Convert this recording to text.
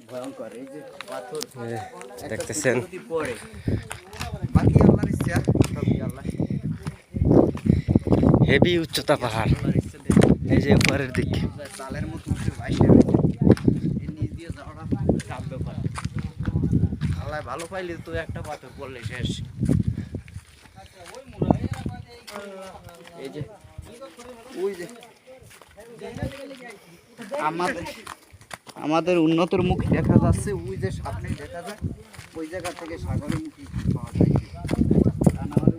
অনেক ভয়ঙ্কর এই যে পাথর দেখতেছেন। পড়ে। বাকি আল্লাহর ইচ্ছা সবই আল্লাহ। হেভি উচ্চতা পাহাড়। এই যে উপরের দিক। চালের মতো উঠে বাইশে এর নিচ দিয়ে যাওয়াটা চাপ ব্যাপার। আল্লাহ ভালো পাইলে তো একটা পাথর পড়লে শেষ। এই যে ওই যে। আমাদের আমাদের উন্নতর মুখ দেখা যাচ্ছে। ওই যে সামনে দেখা যায়, ওই জায়গা থেকে সাগরের মুখী পাওয়া যায়। তা না হলে